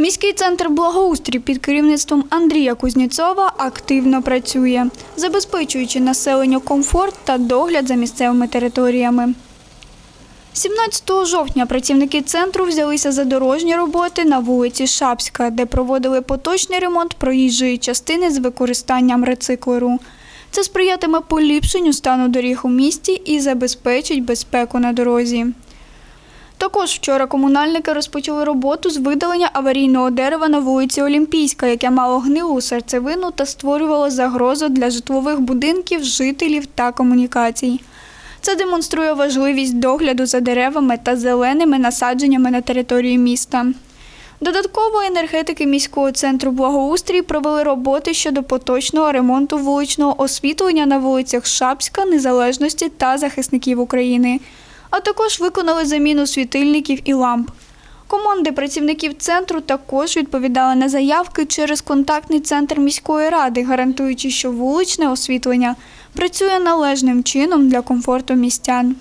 Міський центр благоустрій під керівництвом Андрія Кузнєцова активно працює, забезпечуючи населенню комфорт та догляд за місцевими територіями. 17 жовтня працівники центру взялися за дорожні роботи на вулиці Шапська, де проводили поточний ремонт проїжджої частини з використанням рециклеру. Це сприятиме поліпшенню стану доріг у місті і забезпечить безпеку на дорозі. Також вчора комунальники розпочали роботу з видалення аварійного дерева на вулиці Олімпійська, яке мало гнилу серцевину та створювало загрозу для житлових будинків, жителів та комунікацій. Це демонструє важливість догляду за деревами та зеленими насадженнями на території міста. Додатково енергетики міського центру благоустрій провели роботи щодо поточного ремонту вуличного освітлення на вулицях Шапська, Незалежності та захисників України, а також виконали заміну світильників і ламп. Команди працівників центру також відповідали на заявки через контактний центр міської ради, гарантуючи, що вуличне освітлення працює належним чином для комфорту містян.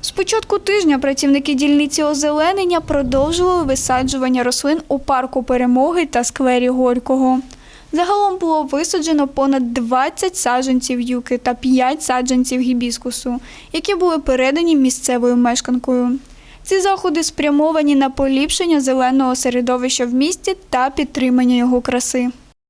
З початку тижня працівники дільниці озеленення продовжували висаджування рослин у парку перемоги та сквері Горького. Загалом було висаджено понад 20 саджанців юки та 5 саджанців гібіскусу, які були передані місцевою мешканкою. Ці заходи спрямовані на поліпшення зеленого середовища в місті та підтримання його краси.